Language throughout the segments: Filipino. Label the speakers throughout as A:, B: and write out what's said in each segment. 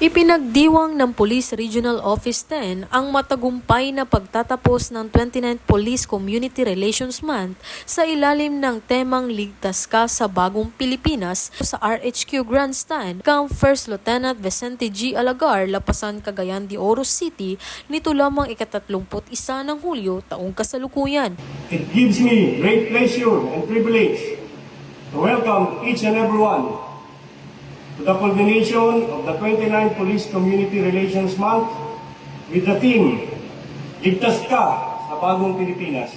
A: Ipinagdiwang ng Police Regional Office 10 ang matagumpay na pagtatapos ng 29th Police Community Relations Month sa ilalim ng temang Ligtas Ka sa Bagong Pilipinas sa RHQ Grandstand kang First Lieutenant Vicente G. Alagar, Lapasan, Cagayan de Oro City nito lamang ikatatlumput isa ng Hulyo taong kasalukuyan.
B: It gives me great pleasure and privilege to welcome each and everyone to the culmination of the 29th Police Community Relations Month with the theme, Ligtas Ka sa Bagong Pilipinas.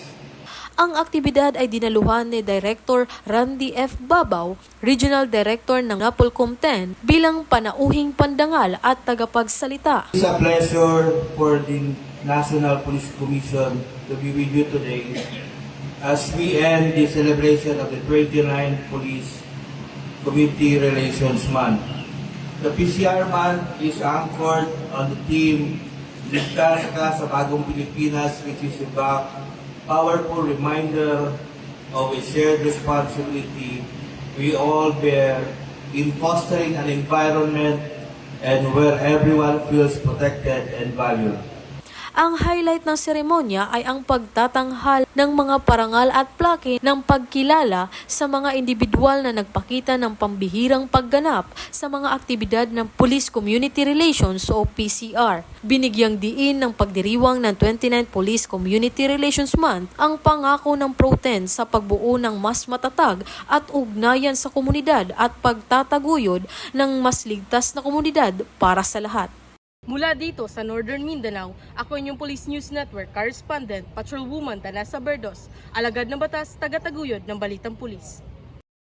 A: Ang aktibidad ay dinaluhan ni Director Randy F. Babaw, Regional Director ng Napolcom 10 bilang panauhing pandangal at tagapagsalita.
C: It's a pleasure for the National Police Commission to be with you today as we end the celebration of the 29th Police Community Relations Month. The PCR month is anchored on the theme Ligtas ka sa bagong Pilipinas which is a powerful reminder of a shared responsibility we all bear in fostering an environment and where everyone feels protected and valued.
A: Ang highlight ng seremonya ay ang pagtatanghal ng mga parangal at plake ng pagkilala sa mga individual na nagpakita ng pambihirang pagganap sa mga aktibidad ng Police Community Relations o PCR. Binigyang diin ng pagdiriwang ng 29th Police Community Relations Month ang pangako ng ProTen sa pagbuo ng mas matatag at ugnayan sa komunidad at pagtataguyod ng mas ligtas na komunidad para sa lahat.
D: Mula dito sa Northern Mindanao, ako inyong Police News Network Correspondent, Patrolwoman Danasa Berdos, alagad ng batas, tagataguyod ng Balitang Pulis.